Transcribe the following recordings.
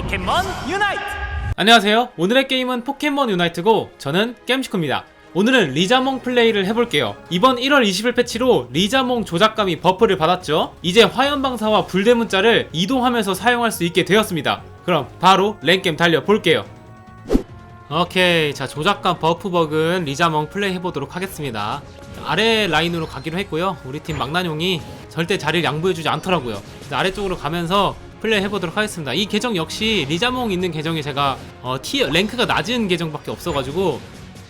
포켓몬 유나이트 안녕하세요. 오늘의 게임은 포켓몬 유나이트고 저는 게임시코입니다. 오늘은 리자몽 플레이를 해볼게요. 이번 1월 20일 패치로 리자몽 조작감이 버프를 받았죠. 이제 화염방사와 불대문자를 이동하면서 사용할 수 있게 되었습니다. 그럼 바로 랭겜 달려볼게요. 오케이 자 조작감 버프 버그는 리자몽 플레이 해보도록 하겠습니다. 아래 라인으로 가기로 했고요. 우리 팀 망나뇽이 절대 자리를 양보해주지 않더라고요. 아래쪽으로 가면서 플레이 해보도록 하겠습니다. 이 계정 역시 리자몽 있는 계정이 제가 어, 티어 랭크가 낮은 계정밖에 없어가지고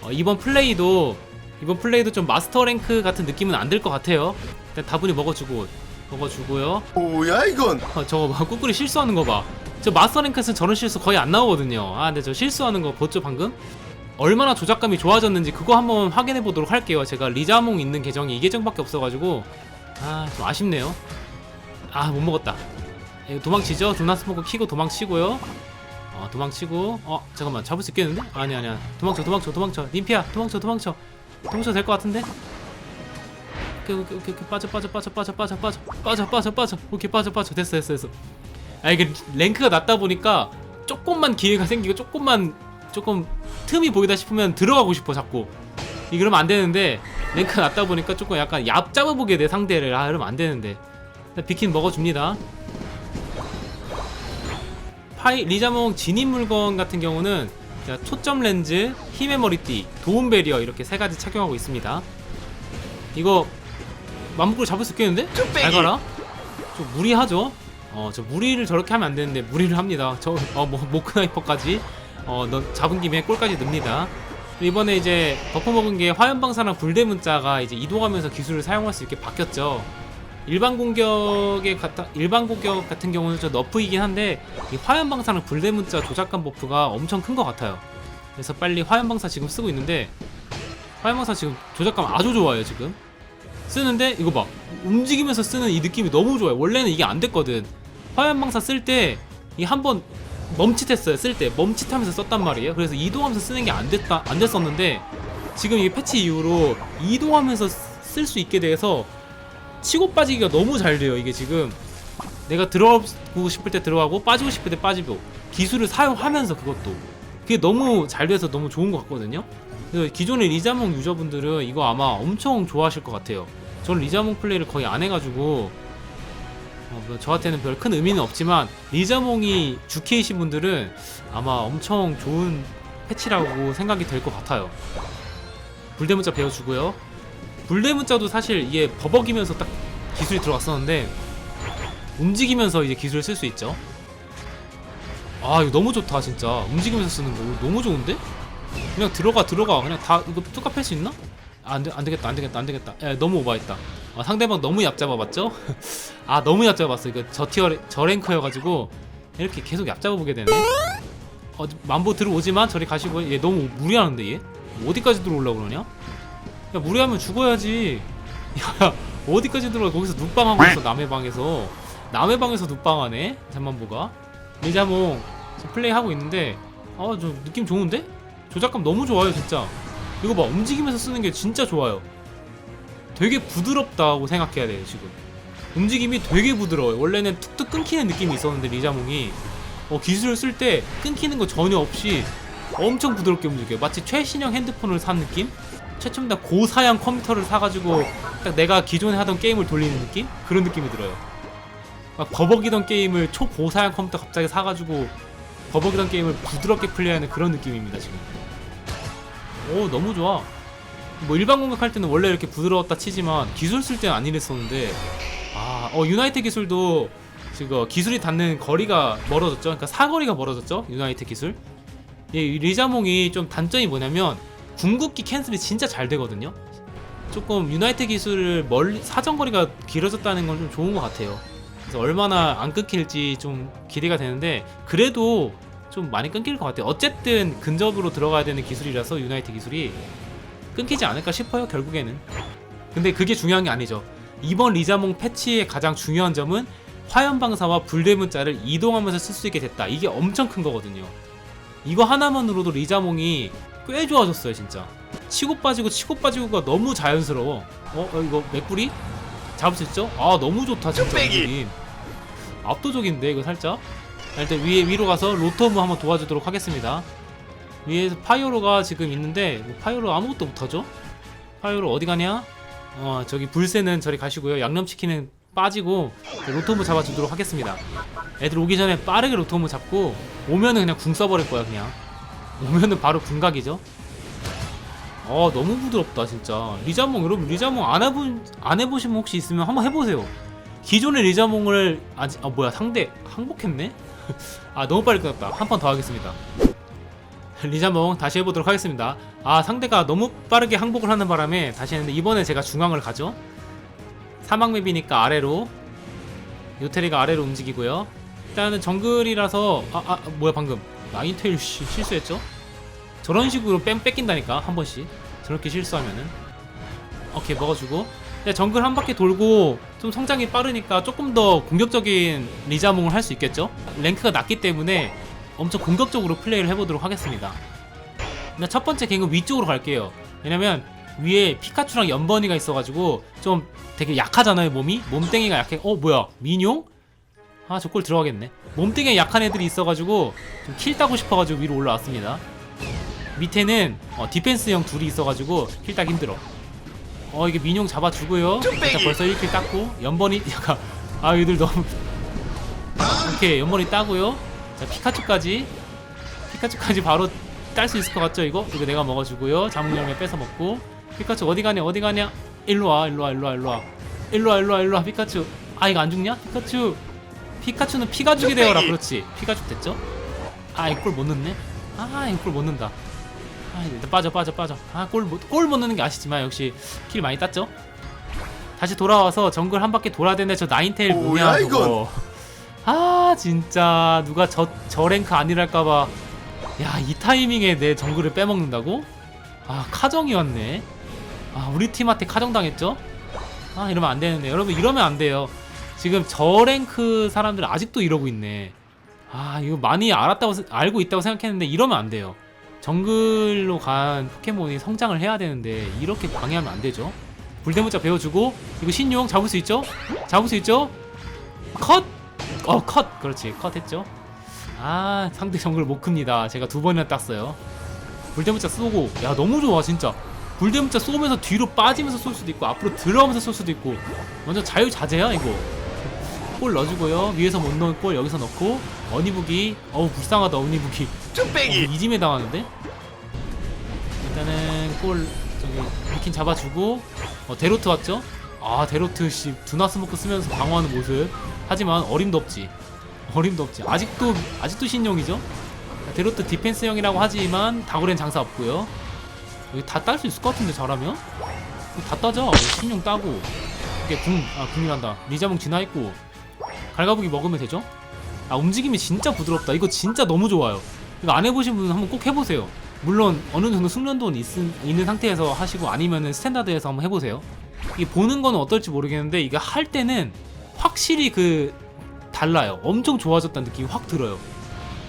어, 이번 플레이도 이번 플레이도 좀 마스터 랭크 같은 느낌은 안 들 것 같아요. 일단 다분히 먹어주고 먹어주고요. 뭐야 이건? 어, 저거 봐 꾸꾸리 실수하는 거 봐. 저 마스터 랭크에서는 저런 실수 거의 안 나오거든요. 아 근데 저 실수하는 거 봤죠 방금? 얼마나 조작감이 좋아졌는지 그거 한번 확인해 보도록 할게요. 제가 리자몽 있는 계정이 이 계정밖에 없어가지고 아 좀 아쉽네요. 아 못 먹었다. 예, 도망치죠? 도나 스모크 키고 도망치고요. 어 도망치고. 어 잠깐만. 잡을 수 있겠는데? 아니 아니야. 도망쳐 도망쳐 도망쳐. 님피야 도망쳐 도망쳐. 도망쳐 될 것 같은데? 오케이 오케이 오케이. 빠져 빠져 빠져 빠져 빠져 빠져. 빠져 빠져 빠져. 오케이 빠져 빠져. 됐어 됐어 됐어. 아 이게 랭크가 낮다 보니까 조금만 기회가 생기고 조금만 조금 틈이 보이다 싶으면 들어가고 싶어 자꾸. 이 그러면 안 되는데 랭크가 낮다 보니까 조금 약간 얍 잡아보게 돼 상대를. 아 이러면 안 되는데. 비킨 먹어줍니다 파이 리자몽 진입 물건 같은 경우는 자, 초점 렌즈, 힘의 머리띠, 도움 베리어 이렇게 세 가지 착용하고 있습니다. 이거 맘먹고 잡을 수 있겠는데? 잘 가라. 좀 무리하죠? 어, 저 무리를 저렇게 하면 안 되는데 무리를 합니다. 저, 어, 뭐, 모크나이퍼까지. 어, 너 잡은 김에 골까지 넣습니다. 이번에 이제 버프 먹은 게 화염 방사랑 불대 문자가 이제 이동하면서 기술을 사용할 수 있게 바뀌었죠. 일반 공격의 같아, 일반 공격 같은 경우는 좀 너프이긴 한데 이 화염 방사랑 불대 문자 조작감 버프가 엄청 큰 것 같아요. 그래서 빨리 화염 방사 지금 쓰고 있는데 화염 방사 지금 조작감 아주 좋아요 지금. 쓰는데 이거 봐 움직이면서 쓰는 이 느낌이 너무 좋아요. 원래는 이게 안 됐거든. 화염 방사 쓸 때 이 한번 멈칫했어요. 쓸 때 멈칫하면서 썼단 말이에요. 그래서 이동하면서 쓰는 게 안 됐다 안 됐었는데 지금 이 패치 이후로 이동하면서 쓸 수 있게 돼서 치고 빠지기가 너무 잘 돼요. 이게 지금 내가 들어가고 싶을 때 들어가고 빠지고 싶을 때 빠지고 기술을 사용하면서 그것도 그게 너무 잘 돼서 너무 좋은 것 같거든요. 그래서 기존의 리자몽 유저분들은 이거 아마 엄청 좋아하실 것 같아요. 저는 리자몽 플레이를 거의 안 해가지고 어, 뭐 저한테는 별 큰 의미는 없지만 리자몽이 주케이신 분들은 아마 엄청 좋은 패치라고 생각이 될 것 같아요. 불대문자 배워주고요. 불대문자도 사실 이게 버벅이면서 딱 기술이 들어갔었는데 움직이면서 이제 기술을 쓸 수 있죠. 아 이거 너무 좋다 진짜 움직이면서 쓰는 거 너무 좋은데? 그냥 들어가 들어가 그냥 다 이거 뚜까 팰수 있나? 아, 안, 되, 안 되겠다 안 되겠다 안 되겠다 야, 너무 오버했다 아, 상대방 너무 얕잡아봤죠? 아 너무 얕잡았어 이거 저 티어 저 랭크여가지고 이렇게 계속 얕잡아보게 되네 어, 만보 들어오지만 저리 가시고 얘 너무 무리하는데 얘? 어디까지 들어오려고 그러냐? 야 무리하면 죽어야지. 야 어디까지 들어가? 거기서 눕방하고 있어 남의 방에서. 남의 방에서 눕방하네 잠만보가. 리자몽 플레이하고 있는데 아저 느낌 좋은데? 조작감 너무 좋아요 진짜. 이거 봐 움직이면서 쓰는 게 진짜 좋아요. 되게 부드럽다고 생각해야 돼요 지금. 움직임이 되게 부드러워요. 원래는 툭툭 끊기는 느낌이 있었는데 리자몽이. 어, 기술을 쓸 때 끊기는 거 전혀 없이 엄청 부드럽게 움직여요. 마치 최신형 핸드폰을 산 느낌? 최첨단 고사양 컴퓨터를 사가지고 딱 내가 기존에 하던 게임을 돌리는 느낌? 그런 느낌이 들어요. 막 버벅이던 게임을 초고사양 컴퓨터 갑자기 사가지고 버벅이던 게임을 부드럽게 플레이하는 그런 느낌입니다 지금. 오 너무 좋아. 뭐 일반 공격할 때는 원래 이렇게 부드러웠다 치지만 기술 쓸 때는 안 이랬었는데 아 어 유나이트 기술도 지금 기술이 닿는 거리가 멀어졌죠? 그러니까 사거리가 멀어졌죠? 유나이트 기술? 이 리자몽이 좀 단점이 뭐냐면 궁극기 캔슬이 진짜 잘 되거든요 조금 유나이트 기술을 멀리 사정거리가 길어졌다는 건 좀 좋은 것 같아요 그래서 얼마나 안 끊길지 좀 기대가 되는데 그래도 좀 많이 끊길 것 같아요. 어쨌든 근접으로 들어가야 되는 기술이라서 유나이트 기술이 끊기지 않을까 싶어요. 결국에는. 근데 그게 중요한 게 아니죠. 이번 리자몽 패치의 가장 중요한 점은 화염 방사와 불대 문자를 이동하면서 쓸 수 있게 됐다. 이게 엄청 큰 거거든요. 이거 하나만으로도 리자몽이 꽤 좋아졌어요, 진짜. 치고 빠지고 치고 빠지고가 너무 자연스러워. 어, 어 이거 맥구리? 잡을 수 있죠? 아, 너무 좋다, 진짜. 움직임. 압도적인데, 이거 살짝? 일단 위에 위로 가서 로토무 한번 도와주도록 하겠습니다. 위에서 파이오로가 지금 있는데 뭐 파이오로 아무것도 못하죠? 파이오로 어디 가냐? 어 저기 불새는 저리 가시고요. 양념치킨은 빠지고 로토무 잡아주도록 하겠습니다. 애들 오기 전에 빠르게 로토무 잡고 오면은 그냥 궁 써버릴 거야 그냥. 오면은 바로 궁각이죠. 어 너무 부드럽다 진짜. 리자몽 여러분 리자몽 안 해본 안 해보신 분 혹시 있으면 한번 해보세요. 기존의 리자몽을 아직 아 뭐야 상대 항복했네? 아 너무 빨리 끝났다. 한 판 더 하겠습니다. 리자몽 다시 해보도록 하겠습니다. 아 상대가 너무 빠르게 항복을 하는 바람에 다시 했는데 이번에 제가 중앙을 가죠. 사막맵이니까 아래로 요테리가 아래로 움직이고요. 일단은 정글이라서 아, 아 뭐야 방금 나인테일 씨, 실수했죠? 저런 식으로 뺑 뺏긴다니까 한 번씩 저렇게 실수하면은 오케이 먹어주고 근데 정글 한 바퀴 돌고 좀 성장이 빠르니까 조금 더 공격적인 리자몽을 할 수 있겠죠? 랭크가 낮기 때문에 엄청 공격적으로 플레이를 해보도록 하겠습니다. 첫 번째 갱은 위쪽으로 갈게요. 왜냐면 위에 피카츄랑 연번이가 있어가지고 좀 되게 약하잖아요 몸이 몸땡이가 약해. 어 뭐야 민용? 아 저 골 들어가겠네. 몸땡이 약한 애들이 있어가지고 좀 킬 따고 싶어가지고 위로 올라왔습니다. 밑에는 어, 디펜스형 둘이 있어가지고 킬 따기 힘들어. 어 이게 민용 잡아주고요. 일단 벌써 1킬 땄고 연번이 약간 아 얘들 너무 이렇게 연번이 따고요. 자 피카츄까지 피카츄까지 바로 딸 수 있을 것 같죠 이거? 이거 내가 먹어주고요. 자몽열매 뺏어 먹고 피카츄 어디 가냐 어디 가냐? 일로 와 일로 와 일로 와 일로 와 일로 와 일로 와 일로 와 피카츄 아 이거 안 죽냐? 피카츄 피카츄는 피가 죽이 되어라. 그렇지. 피가 죽 됐죠? 아 이거 골못 넣네? 아 이거 골못 넣는다. 아 일단 빠져 빠져 빠져. 아골골못 넣는 게 아시지만 역시 킬 많이 땄죠? 다시 돌아와서 정글 한 바퀴 되는데 저 나인테일 뭐냐 저거. 아 진짜. 누가 저, 저 랭크 아니랄까봐. 야 이 타이밍에 내 정글을 빼먹는다고? 아 카정이었네. 아 우리 팀한테 카정 당했죠? 아 이러면 안 되는데. 여러분 이러면 안 돼요 지금 저 랭크 사람들 아직도 이러고 있네. 아 이거 많이 알았다고 세- 알고 있다고 생각했는데 이러면 안 돼요. 정글로 간 포켓몬이 성장을 해야 되는데 이렇게 방해하면 안 되죠. 불대문자 배워주고 이거 신용 잡을 수 있죠? 잡을 수 있죠? 컷! 어 컷! 그렇지. 컷 했죠? 아 상대 정글 못 큽니다. 제가 두 번이나 땄어요. 불대문자 쏘고. 야 너무 좋아 진짜. 불대문자 쏘면서 뒤로 빠지면서 쏠 수도 있고 앞으로 들어가면서 쏠 수도 있고. 완전 자유자재야 이거 골 넣어주고요. 위에서 못 넣은 골 여기서 넣고. 어니부기 어우 불쌍하다 어니부기 어, 쭈빼기 이짐에 당하는데? 일단은 골 저기 미킨 잡아주고. 어, 데로트 왔죠? 아 데로트 씨 두나스모크 쓰면서 방어하는 모습. 하지만 어림도 없지. 어림도 없지. 아직도 아직도 신용이죠? 데로트 디펜스형이라고 하지만 다구렌 장사 없고요. 여기 다 딸 수 있을 것 같은데 잘하면? 다 따져. 신용 따고. 이게 궁아 궁이란다. 리자몽 진화 있고 갈가부기 먹으면 되죠? 아 움직임이 진짜 부드럽다. 이거 진짜 너무 좋아요. 이거 안 해보신 분은 한번 꼭 해보세요. 물론 어느 정도 숙련도는 있, 있는 상태에서 하시고 아니면은 스탠다드에서 한번 해보세요. 이게 보는 거는 어떨지 모르겠는데 이게 할 때는 확실히 그 달라요. 엄청 좋아졌다는 느낌이 확 들어요.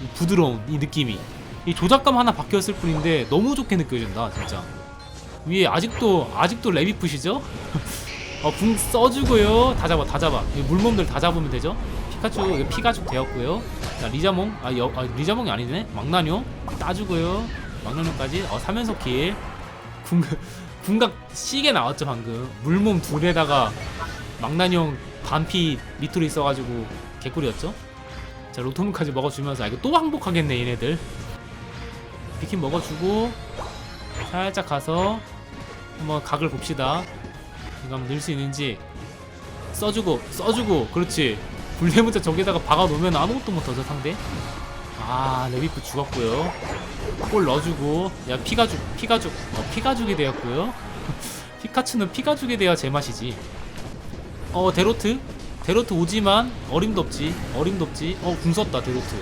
이 부드러운 이 느낌이. 이 조작감 하나 바뀌었을 뿐인데 너무 좋게 느껴진다 진짜. 위에 아직도 아직도 레비풋이죠? 어, 붕 써주고요. 다 잡아, 다 잡아. 이 물몸들 다 잡으면 되죠. 피카츄, 피가죽 되었고요. 자, 리자몽, 아, 여, 아 리자몽이 아니네. 망나뇽 따주고요. 망나뇽까지, 어, 3연속 킬. 궁각, 궁각 시계 나왔죠, 방금. 물몸 둘에다가 망나뇽 반피 밑으로 있어가지고 개꿀이었죠. 자, 로토문까지 먹어주면서, 아, 이거 또 항복하겠네, 얘네들. 비킨 먹어주고, 살짝 가서, 한번 각을 봅시다. 이거 한번 넣을 수 있는지. 써주고 써주고 그렇지. 불대문자 저기다가 박아놓으면 아무것도 못하죠 상대. 아 레비프 죽었고요. 골 넣어주고 야 피가죽 피가죽 어, 피가죽이 되었고요. 피카츄는 피가죽이 돼야 제맛이지. 어 데로트? 데로트 오지만 어림도 없지 어림도 없지. 어 궁 썼다 데로트.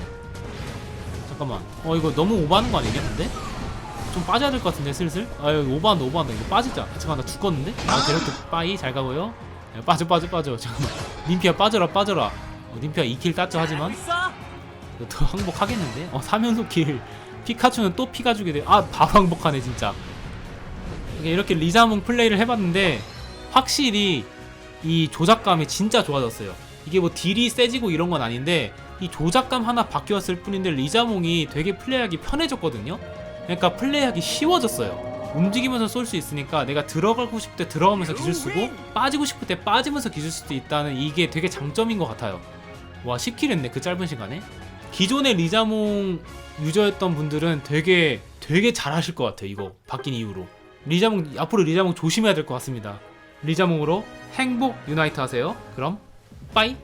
잠깐만. 어 이거 너무 오버하는 거 아니냐 근데? 좀 빠져야 될 것 같은데 슬슬? 아 이거 오버한다 오버한다. 이거 빠지자. 잠깐만 나 죽겠는데? 아 데려트 빠이? 잘 가고요? 야, 빠져 빠져 빠져. 잠깐만. 님피아 빠져라 빠져라. 어, 님피아 2킬 땄죠 하지만? 더 항복하겠는데? 어 3연속 킬. 피카츄는 또 피가 주게 돼아 바로 항복하네 진짜. 이렇게 리자몽 플레이를 해봤는데 확실히 이 조작감이 진짜 좋아졌어요. 이게 뭐 딜이 세지고 이런 건 아닌데 이 조작감 하나 바뀌었을 뿐인데 리자몽이 되게 플레이하기 편해졌거든요. 그러니까 플레이하기 쉬워졌어요. 움직이면서 쏠 수 있으니까 내가 들어가고 싶을 때 들어가면서 기술 쓰고 빠지고 싶을 때 빠지면서 기술 쓸수 있다는 이게 되게 장점인 것 같아요. 와 10킬 했네 그 짧은 시간에. 기존의 리자몽 유저였던 분들은 되게 되게 잘하실 것 같아요 이거 바뀐 이후로. 리자몽 앞으로 리자몽 조심해야 될 것 같습니다. 리자몽으로 행복 유나이트 하세요. 그럼 빠이.